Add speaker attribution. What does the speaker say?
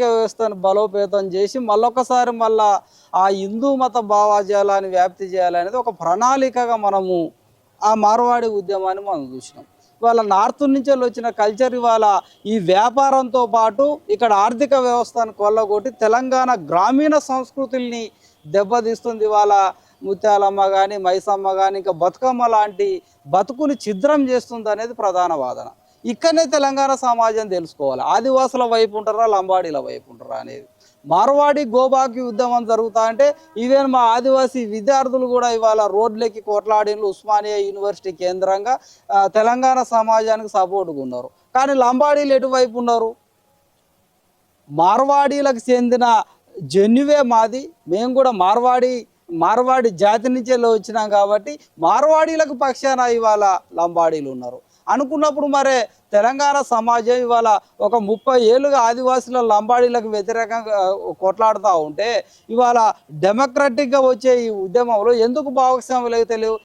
Speaker 1: వ్యవస్థను బలోపేతం చేసి మళ్ళొకసారి మళ్ళా ఆ హిందూ మత భావాజాలాన్ని వ్యాప్తి చేయాలనేది ఒక ప్రణాళికగా మనము ఆ మార్వాడి ఉద్యమాన్ని మనం చూసినాం. ఇవాళ నార్త్ నుంచి వచ్చిన కల్చర్ ఇవాళ ఈ వ్యాపారంతో పాటు ఇక్కడ ఆర్థిక వ్యవస్థను కొల్లగొట్టి తెలంగాణ గ్రామీణ సంస్కృతుల్ని దెబ్బతీస్తుంది ఇవాళ ముత్యాలమ్మ కానీ మైసమ్మ కానీ ఇంకా బతుకమ్మ లాంటి బతుకుని ఛిద్రం చేస్తుంది అనేది ప్రధాన వాదన. ఇక్కడనే తెలంగాణ సమాజం తెలుసుకోవాలి. ఆదివాసుల వైపు ఉంటారా లంబాడీల వైపు ఉంటారా అనేది. మార్వాడి గోబాకి ఉద్యమం జరుగుతా అంటే ఈవెన్ మా ఆదివాసీ విద్యార్థులు కూడా ఇవాళ రోడ్లకి కొట్లాడినలు ఉస్మానియా యూనివర్సిటీ కేంద్రంగా తెలంగాణ సమాజానికి సపోర్ట్గా ఉన్నారు. కానీ లంబాడీలు ఎటువైపు ఉన్నారు? మార్వాడీలకు చెందిన జన్యువే మాది. మేము కూడా మార్వాడి మార్వాడి జాతి నుంచే వచ్చినాం కాబట్టి మార్వాడీలకు పక్షాన ఇవాళ లంబాడీలు ఉన్నారు. అనుకున్నప్పుడు మరే తెలంగాణ సమాజం ఇవాళ ఒక ముప్పై ఏళ్ళుగా ఆదివాసుల లంబాడీలకు వ్యతిరేకంగా కొట్లాడుతూ ఉంటే ఇవాళ డెమోక్రటిక్గా వచ్చే ఈ ఉద్యమంలో ఎందుకు భాగస్వాములు లేదు తెలియదు